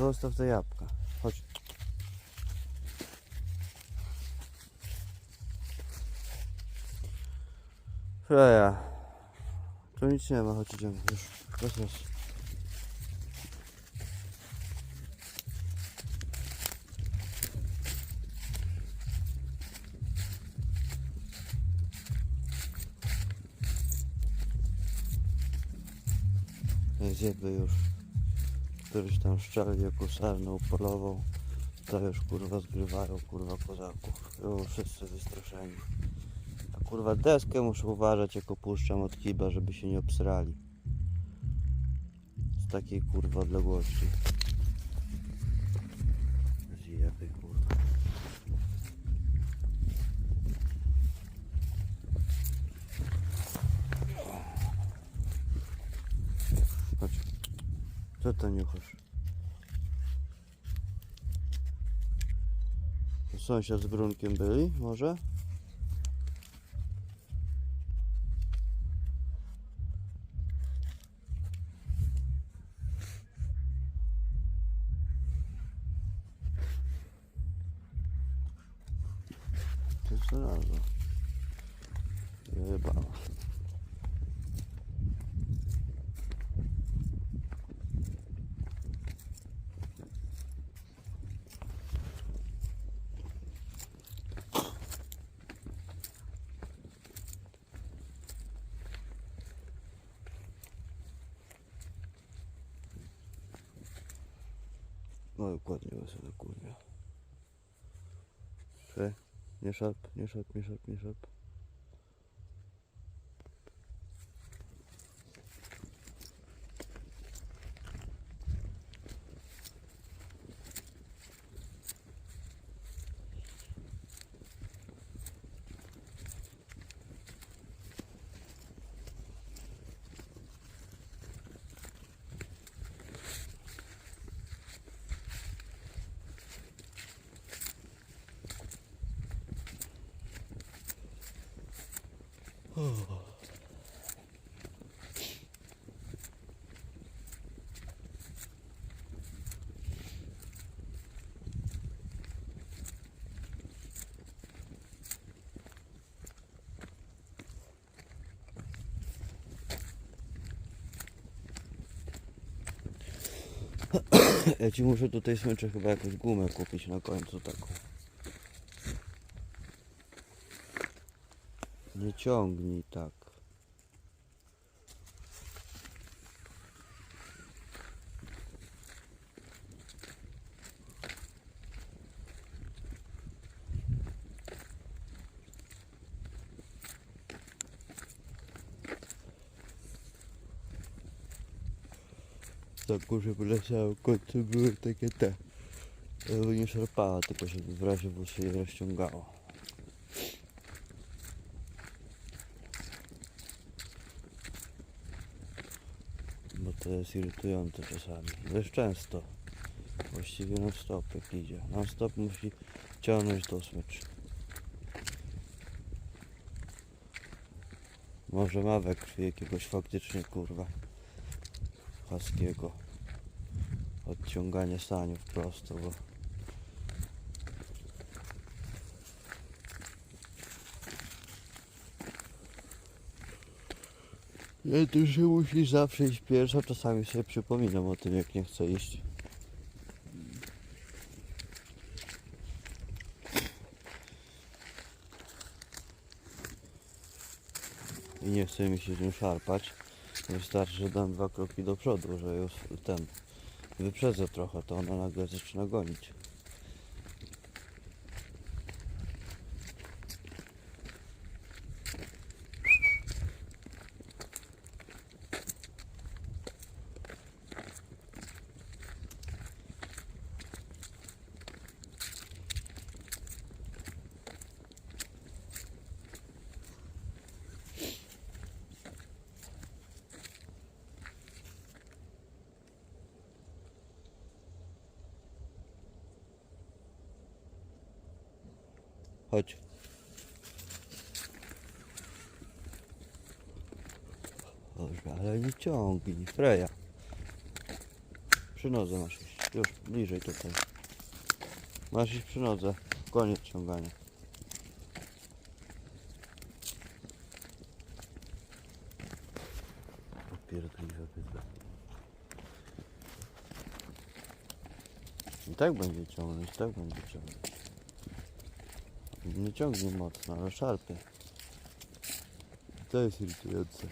Zostaw te jabłka. Chodź. Freja. Tu nic nie ma, chodź idziemy. Już. Raz, raz. Zjeby już. Któryś tam szczelnie kusarną polował. To już kurwa zgrywają kurwa kozaków. Już wszyscy wystraszeni. A kurwa deskę muszę uważać jak opuszczam od kiba, żeby się nie obsrali. Z takiej kurwa odległości. Co to niuchasz? To Sąsiad z Brunkiem byli, może? To jest razu. Jebała. No dokładnie sobie kurwa. Czy? Nie szarp, nie szarp, nie szarp, nie szarp. Ja ci muszę tutaj smycze chyba jakąś gumę kupić na końcu taką. Nie ciągnij tak. Tak kurze wyleciało, w końcu były takie te. Żeby nie szarpała, tylko się w razie w się je rozciągało. Bo to jest irytujące czasami. Dość często. Właściwie non stop jak idzie. Non stop musi ciągnąć do smycz. Może ma we krwi jakiegoś faktycznie kurwa haskiego odciąganie saniów prosto, bo Ja tu się musisz zawsze iść pierwsza, czasami sobie przypominam o tym jak nie chcę iść. I nie chce mi się nim szarpać. Wystarczy, że dam dwa kroki do przodu, że już ten wyprzedzę trochę, to ona nagle zaczyna gonić. Chodź. Dobrze, ale nie ciągnij. Freja. Przy nodze masz iść. Już bliżej tutaj. Masz iść przy nodze. Koniec ciągania. Popierdliwe bydle. I tak będzie ciągnąć, tak będzie ciągnąć. Nie ciągnie mocno, ale szarpie. To jest irytujące.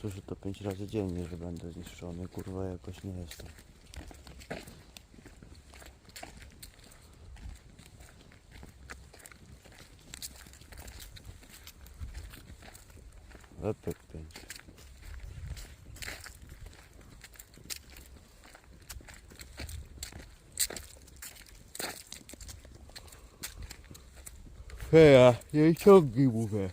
Słyszę to 5 razy dziennie, że będę zniszczony. Kurwa, jakoś nie jestem. Feja, nie ciągnij mówię.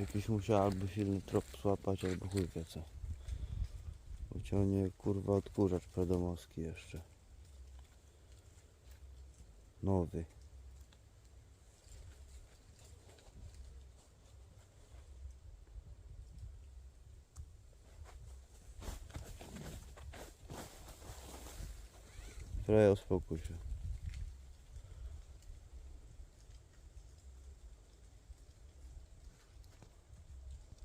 Jakiś musiałaby silny trop złapać albo chuj wie co. Uciągnie kurwa odkurzacz predomowski jeszcze. Nowy. Freja uspokój się.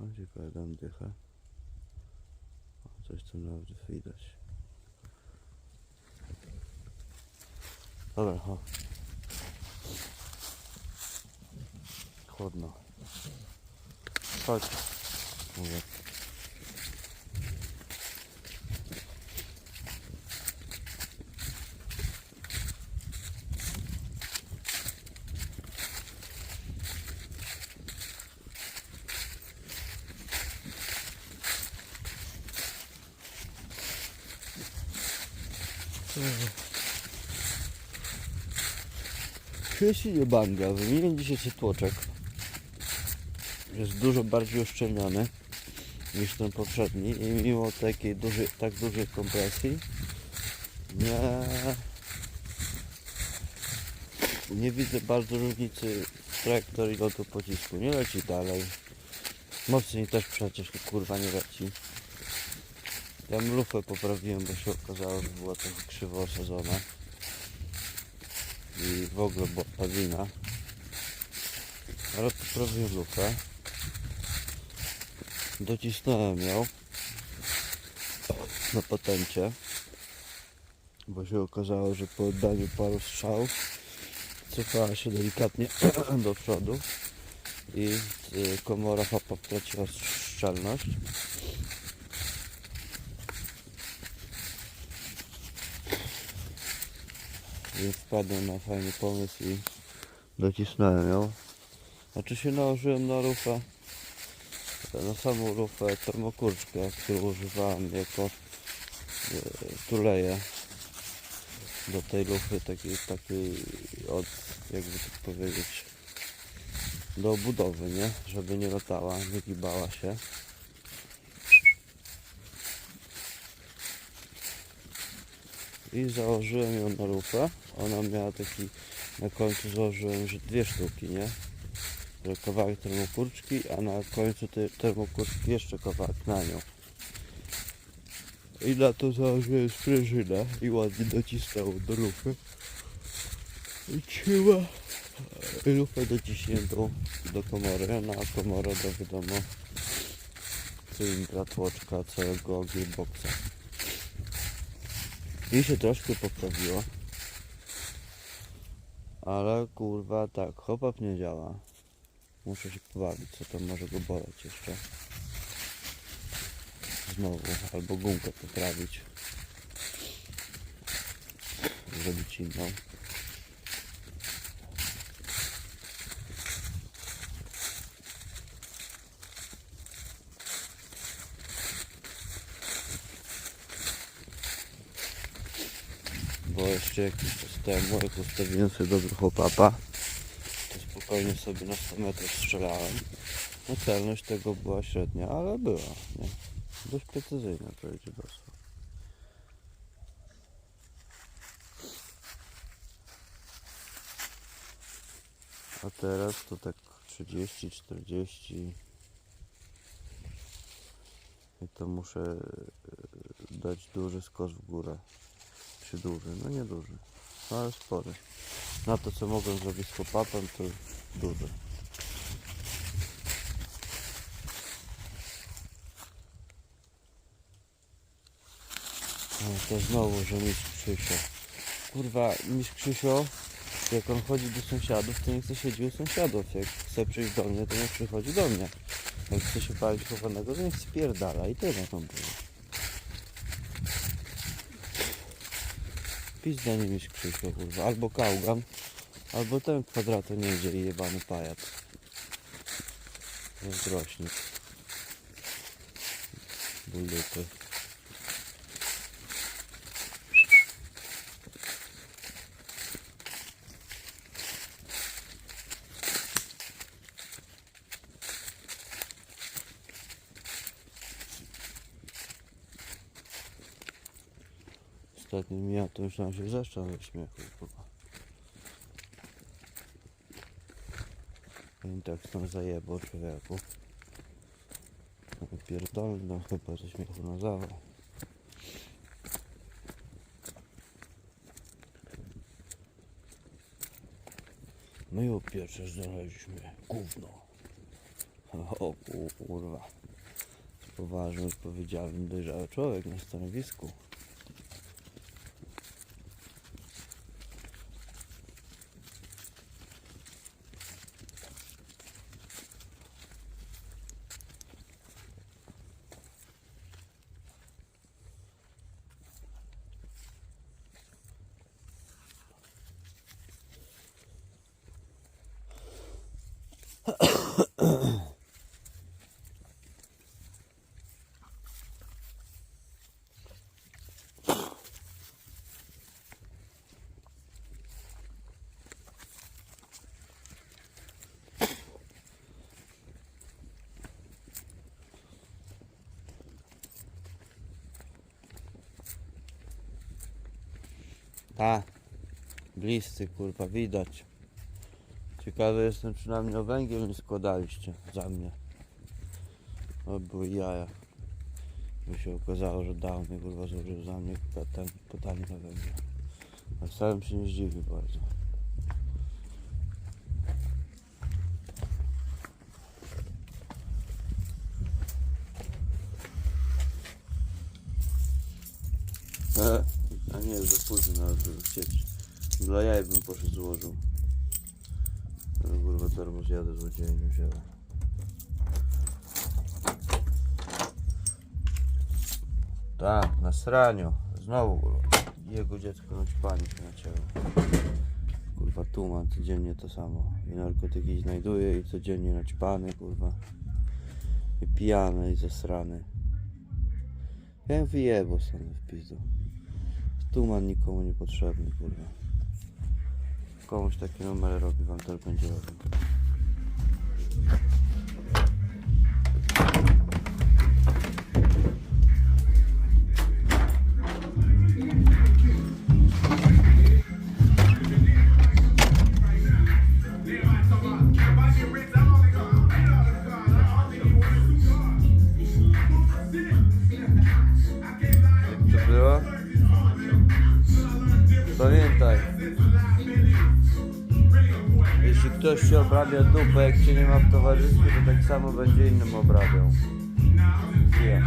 O, ciekawe dam dychę. O, coś tu nawet widać. Dobra, ho. Chłodno. Chodź. Mówię. Jeśli nie banga, wymienię dzisiaj tłoczek. Jest dużo bardziej uszczelniony niż ten poprzedni i mimo takiej dużej, tak dużej kompresji nie, nie widzę bardzo różnicy trajektorii lotu pocisku. Nie leci dalej. Mocniej też przecież kurwa nie leci. Ja lufę poprawiłem, bo się okazało, że była trochę krzywo osadzona i w ogóle była padlina. Ale poprawiłem lufę. Docisnąłem ją na patencie, bo się okazało, że po oddaniu paru strzałów cofała się delikatnie do przodu i y, komora FAPA traciła szczelność. Więc wpadłem na fajny pomysł i docisnąłem ją. Znaczy się nałożyłem na lufę, na samą lufę termokurczkę, którą używałem jako e, tuleję do tej lufy takiej, takiej od, jakby to powiedzieć, do obudowy, nie? Żeby nie latała, nie gibała się. I założyłem ją na lufę. Ona miała taki, na końcu założyłem, że dwie sztuki, nie? Kawałek termokurczki, a na końcu tej termokurczki jeszcze kawałek na nią. I na to założyłem sprężynę i ładnie docisnęło do lufy. I trzyma lufę dociśniętą do komory, na komorę do wiadomo cylindra, tłoczka, całego gearboxa. I się troszkę poprawiło. Ale kurwa tak, hop nie działa. Muszę się pobawić, co tam może go boleć jeszcze. Znowu, albo gumkę poprawić. Zrobić inną. Bo jeszcze jakiś czas temu, jak ustawiłem sobie dobry chłopapa, to spokojnie sobie na 100 metrów strzelałem No celność tego była średnia, ale była, nie? Dość precyzyjna to idzie dosyć. A teraz to tak 30, 40 i to muszę e, dać duży skos w górę. Czy duży? No nie duży, no ale spory. Na to co mogłem zrobić z hopapem to duży. No to znowu, że mistrz Krzysio. Kurwa, mistrz Krzysio, jak on chodzi do sąsiadów, to nie chce siedzieć u sąsiadów. Jak chce przyjść do mnie, to nie przychodzi do mnie. Jak chce się palić chowanego, to niech spierdala i tyle tam było. Pizda nie mistrz Krzysio, kurwa. Albo kałgan, albo ten kwadrato nie idzie i jebany pajac. Zazdrośnik. Bulity. Ostatnio mija to już nam się zeszczał ze śmiechu. Kurwa. I tak stąd zajebał człowieku. Pierdolny, no chyba ze śmiechu na zawał. No i opiecze znaleźliśmy gówno. O kurwa. Poważny, odpowiedzialny, dojrzały człowiek na stanowisku. Ta, bliscy kurwa, widać. Ciekawy jestem, czy na mnie o węgiel nie składaliście za mnie. O, były jaja. By się okazało, że dał mnie kurwa, złożył za mnie ten pytanie na węgiel. A się nie zdziwi bardzo. E, A nie, za późno nawet żeby chcieć. Dla jaj bym poszedł złożył. Ale kurwa darmo zjadę złodzieje nie wziąłem. Tak, na sraniu. Znowu. Jego dziecko na ćpaniu się nacięło. Kurwa tuman, codziennie to samo. I narkotyki znajduje i codziennie naćpany kurwa. I pijany i zesrany. Ja wyjebał stąd w pizdu. Tuman nikomu nie potrzebny, kurwa. Komuś takie numery robi, wam też będzie robił. Ktoś ci obrabia dupę, jak cię nie ma w towarzystwie, to tak samo będzie innym obrabiał. Nie.